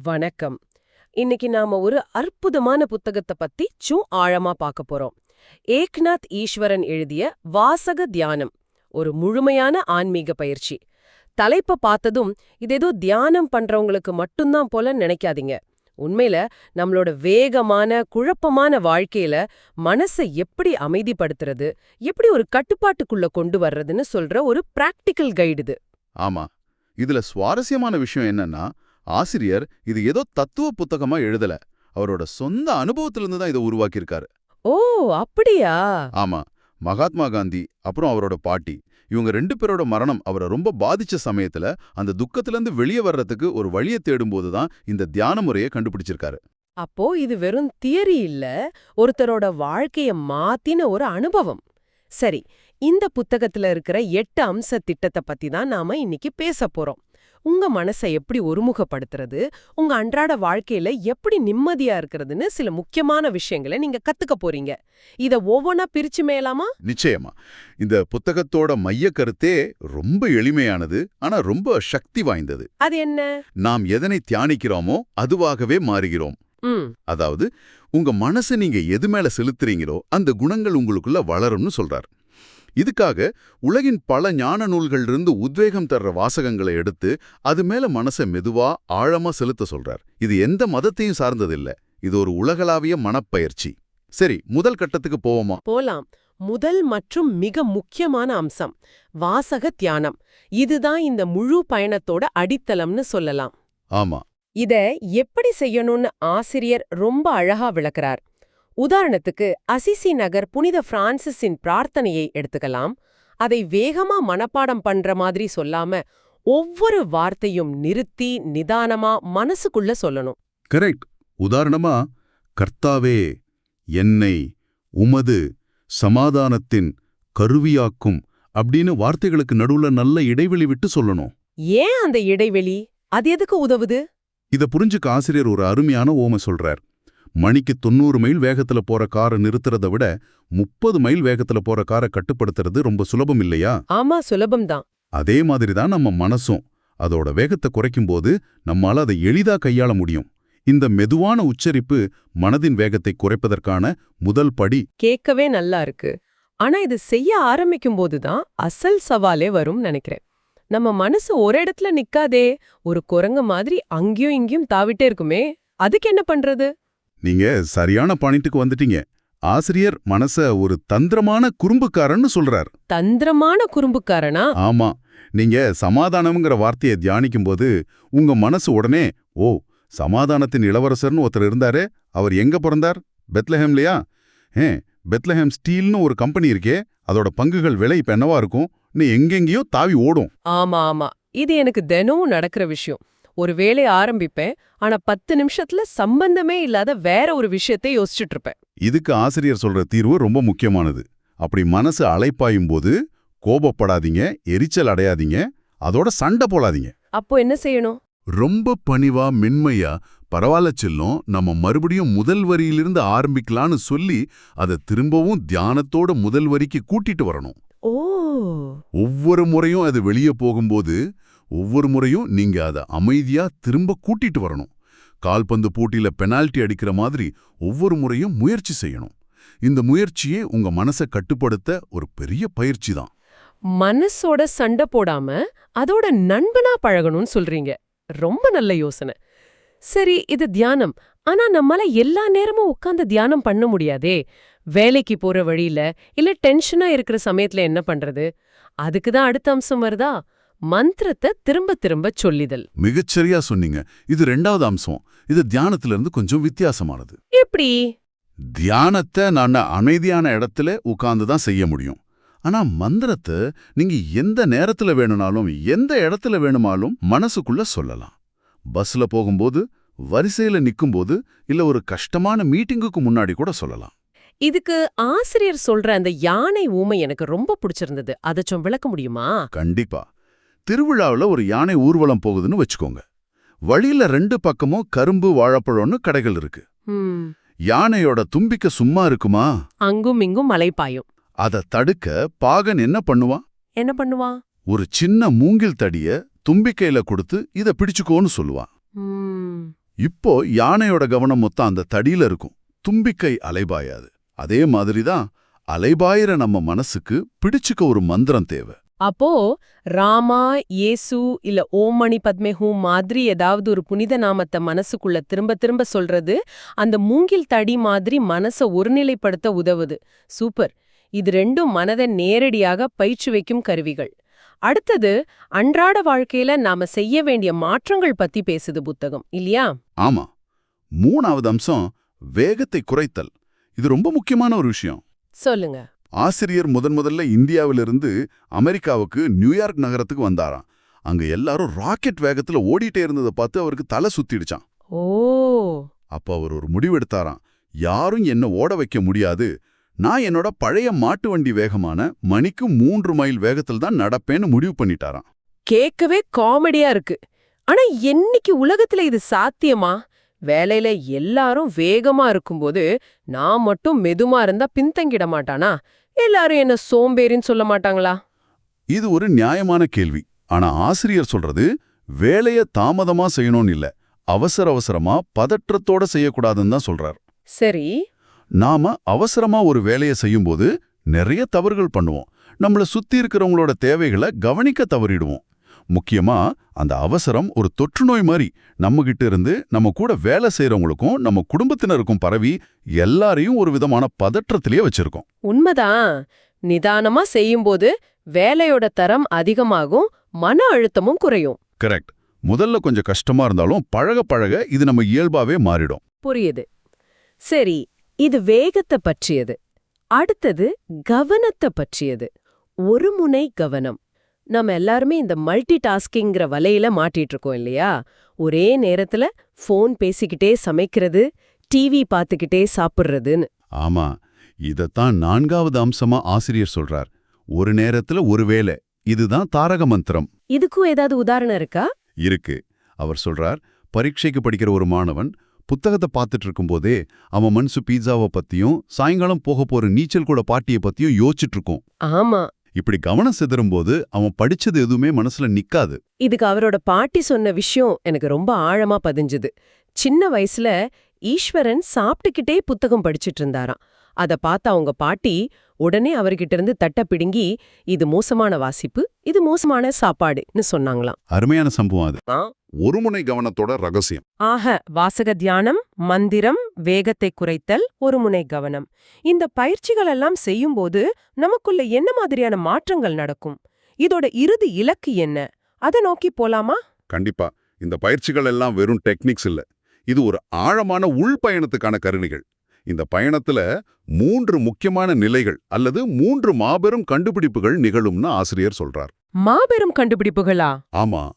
வணக்கம். இன்னைக்கு நாம ஒரு அற்புதமான புத்தகத்தை பத்தி சும் ஆழமா பார்க்க போறோம். ஏக்நாத் ஈஸ்வரன் எழுதிய வாசக தியானம் ஒரு முழுமையான ஆன்மீக பயிற்சி. தலைப்ப பார்த்ததும் இது ஏதோ தியானம் பண்றவங்களுக்கு மட்டும்தான் போல நினைக்காதீங்க. உண்மையில நம்மளோட வேகமான குழப்பமான வாழ்க்கையில மனசை எப்படி அமைதிப்படுத்துறது எப்படி ஒரு கட்டுப்பாட்டுக்குள்ள கொண்டு வர்றதுன்னு சொல்ற ஒரு பிராக்டிக்கல் கைடு இது. ஆமா. இதுல சுவாரஸ்யமான விஷயம் என்னன்னா ஆசிரியர் இது ஏதோ தத்துவ புத்தகமா எழுதல. அவரோட சொந்த அனுபவத்திலிருந்து தான் இதை உருவாக்கியிருக்காரு. ஓ அப்படியா? ஆமா மகாத்மா காந்தி அப்புறம் அவரோட பாட்டி. இவங்க ரெண்டு பேரோட மரணம் அவரை ரொம்ப பாதிச்ச சமயத்துல அந்த துக்கத்திலிருந்து வெளியே வர்றதுக்கு ஒரு வழியை தேடும்போது தான் இந்த தியான முறையை கண்டுபிடிச்சிருக்காரு. அப்போ இது வெறும் தியரி இல்ல ஒருத்தரோட வாழ்க்கைய மாத்தின ஒரு அனுபவம். சரி இந்த புத்தகத்துல இருக்கிற எட்டு அம்ச திட்டத்தை பத்தி தான் நாம இன்னைக்கு பேச போறோம். உங்க மனசை எப்படி ஒருமுகப்படுத்துறது? உங்க அன்றாட வாழ்க்கையில எப்படி நிம்மதியா இருக்கிறதுன்னு சில முக்கியமான விஷயங்களை நீங்க கத்துக்க போறீங்க. இத ஒவ்வொன்னா பிரிச்சு மேலாமா நிச்சயமா. இந்த புத்தகத்தோட மைய கருத்தே ரொம்ப எளிமையானது ஆனா ரொம்ப சக்தி வாய்ந்தது. அது என்ன? நாம் எதனை தியானிக்கிறோமோ அதுவாகவே மாறுகிறோம். அதாவது உங்க மனசை நீங்க எது மேல செலுத்துறீங்களோ அந்த குணங்கள் உங்களுக்குள்ள வளரும்னு சொல்றார். இதுக்காக உலகின் பல ஞான நூல்கள் இருந்து உத்வேகம் தர்ற வாசகங்களை எடுத்து அது மேல மனசை மெதுவா ஆழமா செலுத்த சொல்றார். இது எந்த மதத்தையும் சார்ந்ததில்ல. இது ஒரு உலகளாவிய மனப்பயிற்சி. சரி முதல் கட்டத்துக்கு போவோமா? போலாம். முதல் மற்றும் மிக முக்கியமான அம்சம் வாசக தியானம். இதுதான் இந்த முழு பயணத்தோட அடித்தளம்னு சொல்லலாம். ஆமா. இத எப்படி செய்யணும்னு ஆசிரியர் ரொம்ப அழகா விளக்குறார். உதாரணத்துக்கு அசிசி நகர் புனித பிரான்சிஸின் பிரார்த்தனையை எடுத்துக்கலாம். அதை வேகமா மனப்பாடம் பண்ற மாதிரி சொல்லாம ஒவ்வொரு வார்த்தையும் நிறுத்தி நிதானமா மனசுக்குள்ள சொல்லணும். கரெக்ட். உதாரணமா கர்த்தாவே என்னை உமது சமாதானத்தின் கருவியாக்கும் அப்படின்னு வார்த்தைகளுக்கு நடுவுல நல்ல இடைவெளி விட்டு சொல்லணும். ஏன் அந்த இடைவெளி? அது எதுக்கு உதவுது? இத புரிஞ்சுக்க ஆசிரியர் ஒரு அருமையான ஓம சொல்றார். மணிக்கு தொண்ணூறு மைல் வேகத்துல போற காரை நிறுத்துறத விட முப்பது மைல் வேகத்துல போற காரை கட்டுப்படுத்துறது ரொம்ப சுலபம் இல்லையா? ஆமா சுலபம்தான். அதே மாதிரி தான் நம்ம மனசும். அதோட வேகத்தை குறைக்கும்போது நம்மால அதை எளிதா கையாள முடியும். இந்த மெதுவான உச்சரிப்பு மனதின் வேகத்தை குறைப்பதற்கான முதல் படி. கேட்கவே நல்லா இருக்கு. ஆனா இது செய்ய ஆரம்பிக்கும் போதுதான் அசல் சவாலே வரும் நினைக்கிறேன். நம்ம மனசு ஒரு இடத்துல நிக்காதே ஒரு குரங்கு மாதிரி அங்கேயும் இங்கேயும் தாவிட்டே இருக்குமே அதுக்கு என்ன பண்றது? நீங்க சரியான பாயிண்ட்டுக்கு வந்துட்டீங்க. ஆசிரியர் மனச ஒரு தந்திரமான குறும்புக்காரன்னு சொல்றார். தந்திரமான குறும்புக்காரனா? ஆமா. நீங்க சமாதானம்ங்கிற வார்த்தையை தியானிக்கும்போது உங்க மனசு உடனே ஓ சமாதானத்தின் இளவரசர்னு ஒருத்தர் இருந்தாரே. அவர் எங்க பிறந்தார்? பெத்லஹேம்லையா ஏ பெத்லஹேம் ஸ்டீல்னு ஒரு கம்பெனி இருக்கே. அதோட பங்குகள் விலை இப்ப என்னவா இருக்கும்? நீ எங்கெங்கேயோ தாவி ஓடும். ஆமா ஆமா. இது எனக்கு தினமும் நடக்கிற விஷயம். ஒரு வேலையை ஆரம்பிப்பேன் ஆனா பத்து நிமிஷத்துல சம்பந்தமே இல்லாத வேற ஒரு விஷயத்தை யோசிச்சுட்டு இருப்பேன். இதுக்கு ஆசிரியர் சொல்ற தீர்வு ரொம்ப முக்கியமானது. அப்படி மனசு அலைப்பாயும் போது கோபப்படாதீங்க எரிச்சல் அடையாதீங்க அதோட சண்டை போடாதீங்க. அப்போ என்ன செய்யணும்? ரொம்ப பணிவா மென்மையா பரவாயில்ல செல்லும் நம்ம மறுபடியும் முதல் வரியிலிருந்து ஆரம்பிக்கலான்னு சொல்லி அதை திரும்பவும் தியானத்தோட முதல் வரிக்கு கூட்டிட்டு வரணும். ஓ! ஒவ்வொரு முறையும் அது வெளியே போகும்போது ஒவ்வொரு முறையும் நீங்க அதை அமைதியா திரும்ப கூட்டிட்டு வரணும். கால்பந்து போட்டியில பெனால்ட்டி அடிக்கிற மாதிரி ஒவ்வொரு முறையும் முயற்சி செய்யணும். இந்த முயற்சியே உங்க மனசை கட்டுப்படுத்த ஒரு பெரிய பயிற்சி தான். மனசோட சண்டை போடாம அதோட நண்பனா பழகணும்னு சொல்றீங்க. ரொம்ப நல்ல யோசனை. சரி இது தியானம். ஆனா நம்மால எல்லா நேரமும் உட்கார்ந்து தியானம் பண்ண முடியாதே. வேலைக்கு போற வழியில இல்ல டென்ஷனா இருக்கிற சமயத்துல என்ன பண்றது? அதுக்கு தான் அடுத்த அம்சம் வருதா? மந்திரத்தை திரும்ப திரும்ப சொல்லிதல். மிகச்சரியா சொன்னீங்க. இது ரெண்டாவது அம்சம். இது தியானத்துல இருந்து கொஞ்சம் வித்தியாசமானது. எப்படி? தியானத்தை நான் அமைதியான இடத்துல உட்கார்ந்து தான் செய்ய முடியும். ஆனா மந்திரத்தை நீங்க எந்த நேரத்துல வேணும்னாலும் எந்த இடத்துல வேணுமாலும் மனசுக்குள்ள சொல்லலாம். பஸ்ல போகும்போது வரிசையில நிக்கும்போது இல்ல ஒரு கஷ்டமான மீட்டிங்குக்கு முன்னாடி கூட சொல்லலாம். இதுக்கு ஆசிரியர் சொல்ற அந்த யானை ஊமை எனக்கு ரொம்ப பிடிச்சிருந்தது. அதை விளக்க முடியுமா? கண்டிப்பா. திருவிழாவுல ஒரு யானை ஊர்வலம் போகுதுன்னு வச்சுக்கோங்க. வழியில ரெண்டு பக்கமும் கரும்பு வாழைப்பழம்னு கடைகள் இருக்கு. யானையோட தும்பிக்கை சும்மா இருக்குமா? அங்கும் இங்கும் மலை பாயும். அத தடுக்க பாகன் என்ன பண்ணுவான்? என்ன பண்ணுவான்? ஒரு சின்ன மூங்கில் தடிய தும்பிக்கையில கொடுத்து இத பிடிச்சுக்கோன்னு சொல்லுவான். இப்போ யானையோட கவனம் மொத்தம் அந்த தடியில இருக்கும். தும்பிக்கை அலைபாயாது. அதே மாதிரி தான் அலைபாயிர நம்ம மனசுக்கு பிடிச்சுக்க ஒரு மந்திரம் தேவை. அப்போ ராமா இயேசு இல்ல ஓம் மணி பத்மே ஹூம் மாதிரி ஏதாவது ஒரு புனித நாமத்தை மனசுக்குள்ள திரும்ப திரும்ப சொல்றது அந்த மூங்கில் தடி மாதிரி மனச ஒருநிலைப்படுத்த உதவுது. சூப்பர். இது ரெண்டும் மனதை நேரடியாக பயிற்சி வைக்கும் கருவிகள். அடுத்தது அன்றாட வாழ்க்கையில நாம செய்ய வேண்டிய மாற்றங்கள் பத்தி பேசுது புத்தகம் இல்லையா? ஆமா. மூணாவது அம்சம் வேகத்தை குறைத்தல். இது ரொம்ப முக்கியமான ஒரு விஷயம். சொல்லுங்க. ஆசிரியர் முதன் முதல்ல இந்தியாவிலிருந்து அமெரிக்காவுக்கு நியூயார்க் நகரத்துக்கு வந்தாராம். அங்க எல்லாரும் ராக்கெட் வேகத்துல ஓடிட்டே இருந்ததை பார்த்து அவருக்கு தலை சுத்திடுச்சான் ஓ! அப்ப அவர் ஒரு முடிவெடுத்தாராம். யாரும் என்ன ஓட வைக்க முடியாது. நான் என்னோட பழைய மாட்டு வண்டி வேகமான மணிக்கு மூன்று மைல் வேகத்தில் தான் நடப்பேன்னு முடிவு பண்ணிட்டாராம். கேட்கவே காமெடியா இருக்கு. ஆனா என்னைக்கு உலகத்துல இது சாத்தியமா? வேலையில எல்லாரும் வேகமா இருக்கும்போது நான் மட்டும் மெதுமா இருந்தா பின்தங்கிட மாட்டானா? எல்லாரும் என்ன சோம்பேறின்னு சொல்ல மாட்டாங்களா? இது ஒரு நியாயமான கேள்வி. ஆனா ஆசிரியர் சொல்றது வேலைய தாமதமா செய்யணும்னு இல்ல. அவசர அவசரமா பதற்றத்தோட செய்யக்கூடாதுன்னு தான் சொல்றார். சரி. நாம அவசரமா ஒரு வேலையை செய்யும்போது நிறைய தவறுகள் பண்ணுவோம். நம்மள சுத்தி இருக்கிறவங்களோட தேவைகளை கவனிக்க தவறிடுவோம். முக்கியமா அந்த அவசரம் ஒரு தொற்று நோய் மாதிரி நம்ம கிட்ட இருந்து நம்ம கூட வேலை செய்யறவங்களுக்கும் நம்ம குடும்பத்தினருக்கும் பரவி எல்லாரையும் ஒரு விதமான பதற்றத்திலேயே வச்சிருக்கோம். உண்மைதான். நிதானமா செய்யும்போது வேலையோட தரம் அதிகமாகும் மன அழுத்தமும் குறையும். கரெக்ட். முதல்ல கொஞ்சம் கஷ்டமா இருந்தாலும் பழக பழக இது நம்ம இயல்பாவே மாறிடும். புரியுது. சரி இது வேகத்தை பற்றியது. அடுத்தது கவனத்தை பற்றியது. ஒரு முனை கவனம். நம்ம எல்லாருமே இந்த மல்டி டாஸ்கிங்கிற வலையில மாட்டிட்டு இருக்கோம் இல்லையா? ஒரே நேரத்துல ஃபோன் பேசிக்கிட்டே சமைக்கிறது டிவி பார்த்துக்கிட்டே சாப்பிடுறதுன்னு. ஆமா இதத்தான் நான்காவது அம்சமா ஆசிரியர் சொல்றார். ஒரு நேரத்துல ஒரு வேலை இதுதான் தாரக மந்திரம். இதுக்கும் ஏதாவது உதாரணம் இருக்கா? இருக்கு. அவர் சொல்றார் பரீட்சைக்கு படிக்கிற ஒரு மாணவன் புத்தகத்தை பார்த்துட்டு இருக்கும்போதே அவன் மனசு பீட்சாவை பத்தியும் சாயங்காலம் போக போற நீச்சல் கூட பாட்டியை பத்தியும் யோசிச்சுட்டு இருக்கும் ஆமா. இப்படி கவனம் சிதறும் போது அவன் படிச்சது எதுவுமே மனசுல நிக்காது. இதுக்கு அவரோட பாட்டி சொன்ன விஷயம் எனக்கு ரொம்ப ஆழமா பதிஞ்சுது. சின்ன வயசுல ஈஸ்வரன் சாப்பிட்டுக்கிட்டே புத்தகம் படிச்சிட்டு இருந்தாராம். அத பார்த்த அவங்க பாட்டி உடனே அவர்கிட்ட இருந்து தட்ட பிடுங்கி இது மோசமான வாசிப்பு இது மோசமான சாப்பாடுன்னு சொன்னாங்களாம். அருமையான சம்பவம் அது. ஆ. ஒருமுனை கவனத்தோட ரகசியம். ஆக வாசக தியானம் மந்திரம் வேகத்தை குறைத்தல் ஒருமுனை கவனம். இந்த பயிற்சிகள் எல்லாம் செய்யும்போது நமக்குள்ள என்ன மாதிரியான மாற்றங்கள் நடக்கும்? இதோட இறுதி இலக்கு என்ன? அதை நோக்கி போலாமா? கண்டிப்பா. இந்த பயிற்சிகள் எல்லாம் வெறும் டெக்னிக்ஸ் இல்ல. இது ஒரு ஆழமான உள்பயணத்துக்கான கருணிகள் இந்த பயணத்துல மூன்று முக்கியமான நிலைகள் அல்லது மூன்று மாபெரும் கண்டுபிடிப்புகள் நிகழும்னு ஆசிரியர் சொல்றார். மாபெரும் கண்டுபிடிப்புகளா? ஆமா.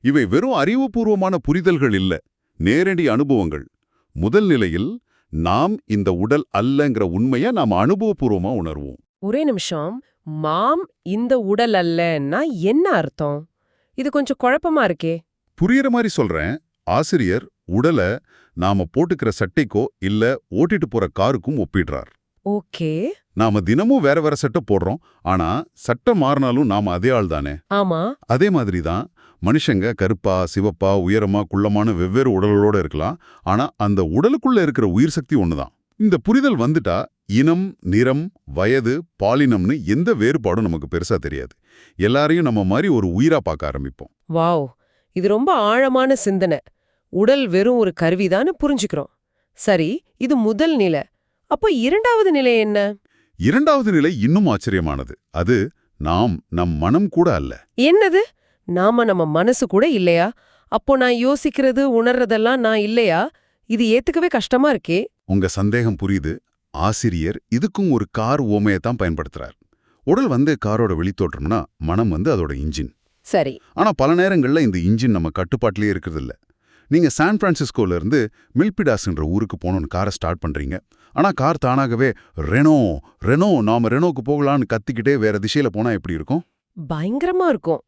இவை வெறும் அறிவுபூர்வமான புரிதல்கள் இல்ல நேரடி அனுபவங்கள். முதல் நிலையில் நாம் இந்த உடல் அல்லங்கிற உண்மையை நாம் அனுபவபூர்வமா உணர்வோம். ஒரே நிமிஷம். மாம் இந்த உடல் அல்லன்னா என்ன அர்த்தம்? இது கொஞ்சம் குழப்பமா இருக்கே. புரியுற மாதிரி சொல்றேன். ஆசிரியர் உடலை நாம போட்டுக்கிற சட்டைக்கோ இல்ல ஓட்டிட்டு போற காருக்கும் ஒப்பிடுறார். ஓகே. நாம தினமும் வேற வேற சட்டை போடுறோம். ஆனா சட்டை மாறினாலும் நாம அதே ஆள் தானே? ஆமா. அதே மாதிரி தான் மனுஷங்க கருப்பா சிவப்பா உயரமா குள்ளமான வெவ்வேறு உடல்களோட இருக்கலாம். ஆனா அந்த உடலுக்குள்ள இருக்கிற உயிர் சக்தி ஒண்ணுதான். இந்த புரிதல் வந்துட்டா இனம் நிறம் வயது பாலினம்னு எந்த வேறுபாடும் நமக்கு பெருசா தெரியாது. எல்லாரையும் நம்ம மாதிரி ஒரு உயிரா பார்க்க ஆரம்பிப்போம். வாவ். இது ரொம்ப ஆழமான சிந்தனை. உடல் வெறும் ஒரு கருவிதான்னு புரிஞ்சுக்கிறோம். சரி இது முதல் நிலை. அப்போ இரண்டாவது நிலை என்ன? இரண்டாவது நிலை இன்னும் ஆச்சரியமானது. அது நாம் நம் மனம் கூட அல்ல. என்னது? நாம நம்ம மனசு கூட இல்லையா? அப்போ நான் யோசிக்கிறது உணர்றதெல்லாம் நான் இல்லையா? இது ஏத்துக்கவே கஷ்டமா இருக்கே. உங்க சந்தேகம் புரியுது. ஆசிரியர் இதுக்கும் ஒரு கார் ஓமையை தான் பயன்படுத்துறார். உடல் வந்து காரோட வெளித்தோற்றம்னா மனம் வந்து அதோட இன்ஜின். சரி. ஆனா பல நேரங்கள்ல இந்த இன்ஜின் நம்ம கட்டுப்பாட்டிலே இருக்கிறது இல்ல நீங்க சான் பிரான்சிஸ்கோல இருந்து மில்பிடாஸ்ன்ற ஊருக்கு போகணும்னு காரை ஸ்டார்ட் பண்றீங்க. ஆனா கார் தானாகவே ரெனோ ரெனோ நாம ரெனோக்கு போகலான்னு கத்திக்கிட்டே வேற திசையில போனா எப்படி இருக்கும்? பயங்கரமா இருக்கும்.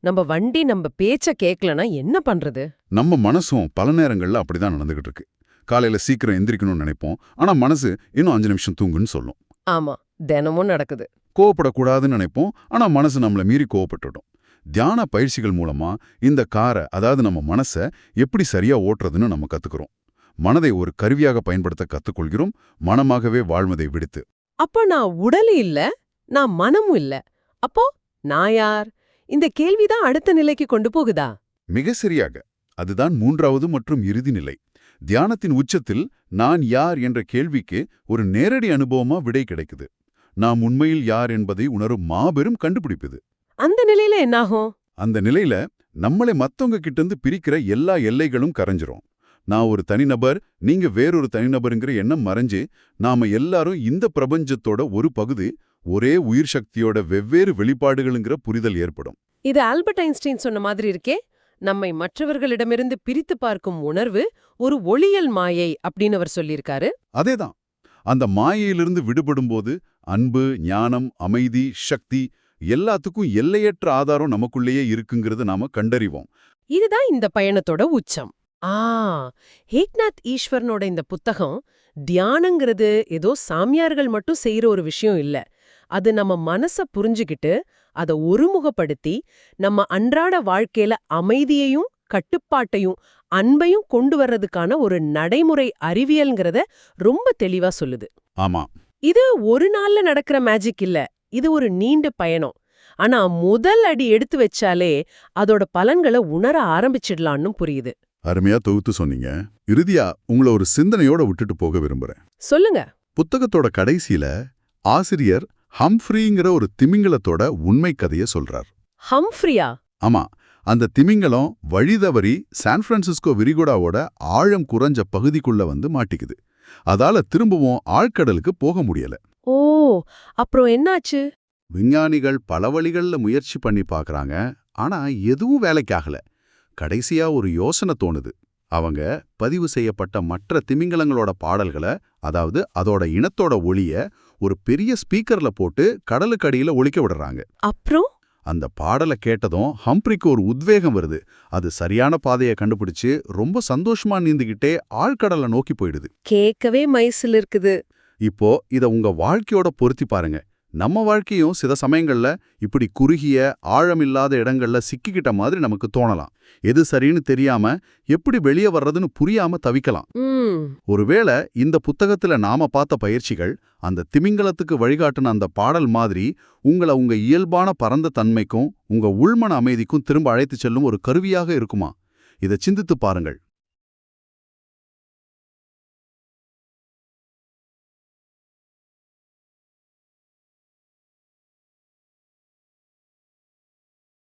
நம்ம வண்டி நம்ம பேச்ச கேட்கலனா என்ன பண்றது? நம்ம மனசும் பல நேரங்கள்ல அப்படிதான் நடந்துகிட்டு இருக்கு. காலையில சீக்கிரம் எந்திரிக்கணும்னு நினைப்போம். ஆனா மனசு இன்னும் அஞ்சு நிமிஷம் தூங்குன்னு சொல்லும். ஆமா தினமும் நடக்குது. கோவப்படக்கூடாதுன்னு நினைப்போம். ஆனா மனசு நம்மள மீறி கோவப்பட்டுடும். தியான பயிற்சிகள் மூலமா இந்த காரை அதாவது நம்ம மனசை எப்படி சரியா ஓட்டுறதுன்னு நம்ம கத்துக்கிறோம். மனதை ஒரு கருவியாக பயன்படுத்த கத்துக்கொள்கிறோம். மனமாகவே வாழ்வதை விடுத்து. அப்போ நான் உடல் இல்ல நான் மனமும் இல்ல. அப்போ நான் யார்? இந்த கேள்விதான் அடுத்த நிலைக்கு கொண்டு போகுதா? மிக சரியாக. அதுதான் மூன்றாவது மற்றும் இறுதி நிலை. தியானத்தின் உச்சத்தில் நான் யார் என்ற கேள்விக்கு ஒரு நேரடி அனுபவமா விடை கிடைக்குது. நாம் உண்மையில் யார் என்பதை உணரும் மாபெரும் கண்டுபிடிப்பு இது அந்த நிலையில என்னாகும்? அந்த நிலையில நம்மளை மத்தவங்க கிட்ட இருந்து பிரிக்கிற எல்லா எல்லைகளும் கரைஞ்சிரும். நான் ஒரு தனிநபர் நீங்க வேறொரு தனிநபருங்கிற எண்ணம் மறைஞ்சு நாம எல்லாரும் இந்த பிரபஞ்சத்தோட ஒரு பகுதி ஒரே உயிர் சக்தியோட வெவ்வேறு வெளிப்பாடுகளுங்கிற புரிதல் ஏற்படும். இது ஆல்பர்ட் ஐன்ஸ்டீன் சொன்ன மாதிரி இருக்கே நம்மை மற்றவர்களிடமிருந்து பிரித்து பார்க்கும் உணர்வு ஒரு ஒளியல் மாயை அப்படின்னு அவர் சொல்லியிருக்காரு. அதேதான். அந்த மாயையிலிருந்து விடுபடும்போது அன்பு ஞானம் அமைதி சக்தி எல்லாத்துக்கும் எல்லையற்ற ஆதாரம் நமக்குள்ளேயே இருக்குங்கிறது நாம கண்டறிவோம். இதுதான் இந்த பயணத்தோட உச்சம். ஆ ஏக்நாத் ஈஸ்வரனோட இந்த புத்தகம் தியானங்கிறது ஏதோ சாமியார்கள் மட்டும் செய்யற ஒரு விஷயம் இல்ல. அது நம்ம மனச புரிஞ்சுகிட்டு அத ஒருமுகப்படுத்தி நம்ம அன்றாட வாழ்க்கையில அமைதியையும் கட்டுப்பாட்டையும் அன்பையும் கொண்டு வர்றதுக்கான ஒரு நடைமுறை அறிவியல்ங்கிறத ரொம்ப தெளிவா சொல்லுது. ஆமா. இது ஒரு நாள்ல நடக்கிற மேஜிக் இல்ல. இது ஒரு நீண்ட பயணம். ஆனா முதல் அடி எடுத்து வச்சாலே அதோட பலன்களை உணர ஆரம்பிச்சிடலான்னு புரியுது. அருமையா தொகுத்து சொன்னீங்க. இறுதியா உங்களை ஒரு சிந்தனையோட விட்டுட்டு போக விரும்புறேன். சொல்லுங்க. புத்தகத்தோட கடைசியில ஆசிரியர் ஹம்ஃப்ரீங்கிற ஒரு திமிங்கலத்தோட உண்மை கதைய சொல்றார். ஹம்ஃப்ரியா? ஆமா. அந்த திமிங்கலம் வழிதவறி சான் பிரான்சிஸ்கோ விரிகுடாவோட ஆழம் குறைஞ்ச பகுதிக்குள்ள வந்து மாட்டிக்குது. அதால திரும்பவும் ஆழ்கடலுக்கு போக முடியல. ஓ அப்புறம் என்னாச்சு? விஞ்ஞானிகள் பல வழிகள்ல முயற்சி பண்ணி பார்க்கறாங்க ஆனா எதுவும் வேலைக்காகல. கடைசியா ஒரு யோசனை தோணுது. அவங்க பதிவு செய்யப்பட்ட மற்ற திமிங்கலங்களோட பாடல்களை அதாவது அதோட இனத்தோட ஒளிய ஒரு பெரிய ஸ்பீக்கர்ல போட்டு கடலுக்கு அடியில ஒலிக்க விடுறாங்க. அப்புறம்? அந்த பாடலை கேட்டதும் ஹம்ப்ரிக்கு ஒரு உத்வேகம் வருது. அது சரியான பாதையை கண்டுபிடிச்சு ரொம்ப சந்தோஷமா நீந்துகிட்டே ஆழ்கடலை நோக்கி போயிடுது. கேட்கவே மைசில் இருக்குது. இப்போ இத உங்க வாழ்க்கையோட பொருத்தி பாருங்க. நம்ம வாழ்க்கையும் சில சமயங்கள்ல இப்படி குறுகிய ஆழமில்லாத இடங்கள்ல சிக்கிக்கிட்ட மாதிரி நமக்கு தோணலாம். எது சரின்னு தெரியாம எப்படி வெளியே வர்றதுன்னு புரியாம தவிக்கலாம். ஒருவேளை இந்த புத்தகத்துல நாம பார்த்த பயிற்சிகள் அந்த திமிங்கலத்துக்கு வழிகாட்டுன அந்த பாடல் மாதிரி உங்களை உங்க இயல்பான பரந்த தன்மைக்கும் உங்க உள்மன அமைதிக்கும் திரும்ப அழைத்துச் செல்லும் ஒரு கருவியாக இருக்குமா? இதை சிந்தித்து பாருங்கள்.